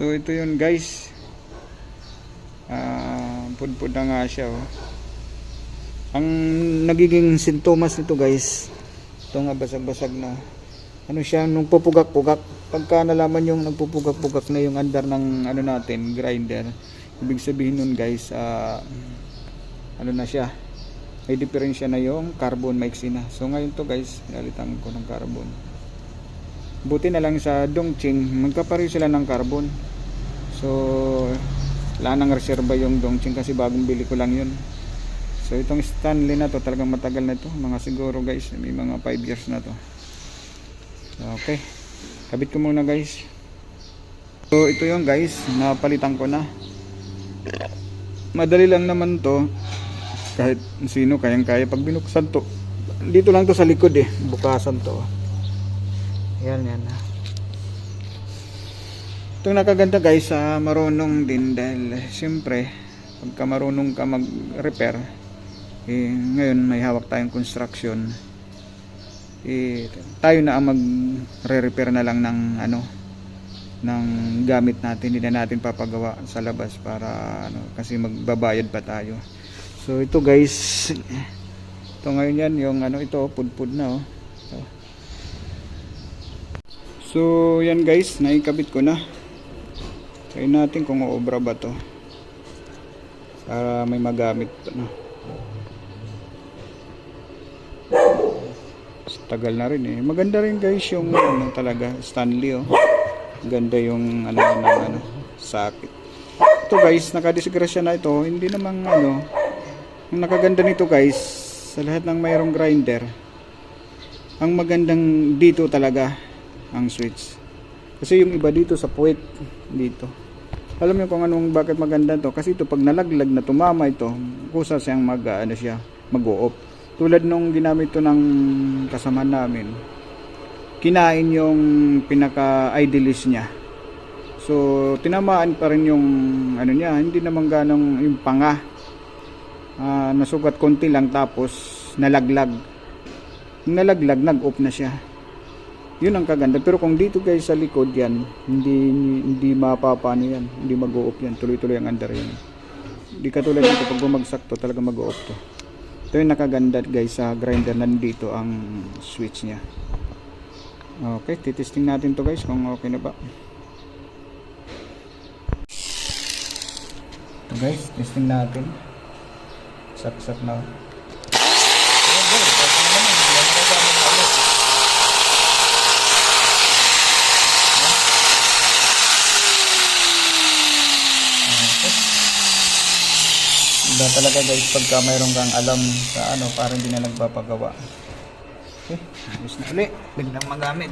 So ito yun guys. Ah, pudpud na nga siya oh. Ang nagiging sintomas nito guys, ito nga basag-basag na. Ano siya nung pupugak-pugak. Pagka nalaman yung nagpupugak-pugak na yung andar ng ano natin, grinder. Ibig sabihin nun guys, ah, ano na siya. May diferensya na yung carbon maiksi na. So ngayon to guys, pinalitan ko ng carbon. Buti na lang sa Dongqing, magkapareho sila ng carbon. So, wala nang reserva yung Dongqing kasi bagong bili ko lang yun. So, itong Stanley na to, talagang matagal na to. Mga siguro guys, may mga 5 years na to. So, okay. Kabit ko muna guys. So, ito yung guys, napalitan ko na. Madali lang naman to. Kahit sino kayang kaya pag binuksan to. Dito lang to sa likod eh. Bukasan to. Yan, yan. Itong nakaganda guys, sa marunong din dahil siyempre, pagka marunong ka mag-repair, eh, ngayon may hawak tayong construction, eh, tayo na ang mag-re-repair na lang ng ano, ng gamit natin, hindi na natin papagawa sa labas para ano, kasi magbabayad pa tayo. So ito guys, ito ngayon yan, yung ano ito, pudpud na oh. So yan guys, naikabit ko na. Try natin kung obra ba to. Para may magamit. Sa Tagal na rin eh. Maganda rin guys yung ano talaga Stanley oh. Ganda yung ano ng ano sakit. Ito guys, nakadisgrasya na ito. Hindi namang ano ang nakaganda nito guys sa lahat ng mayroong grinder. Ang magandang dito talaga ang switch. Kasi yung iba dito sa puwet dito. Alam niyo kung anong bakit maganda to kasi ito pag nalaglag na tumama ito, kusa siyang mag ah, ano siya, mag-o-off. Tulad nung ginamit to ng kasama namin. Kinain yung pinaka idealist niya. So tinamaan pa rin yung ano niya, hindi naman ganong yung panga. Ah, nasugat konti lang tapos nalaglag. Nalaglag, nag-off na siya yun ang kaganda. Pero kung dito guys sa likod yan hindi hindi mapapano yan. Hindi mag-o-off yan. Tuloy-tuloy ang under yan. Hindi katulad dito pag bumagsak to talaga mag-o-off to. Ito yung nakaganda guys sa grinder. Nandito ang switch nya okay titesting natin to guys kung okay na ba. Ito guys testing natin. Sak-sak na Iba talaga guys pagka mayroon kang alam sa ano para hindi na nagpapagawa. Okay, ayos na ulit. Magamit.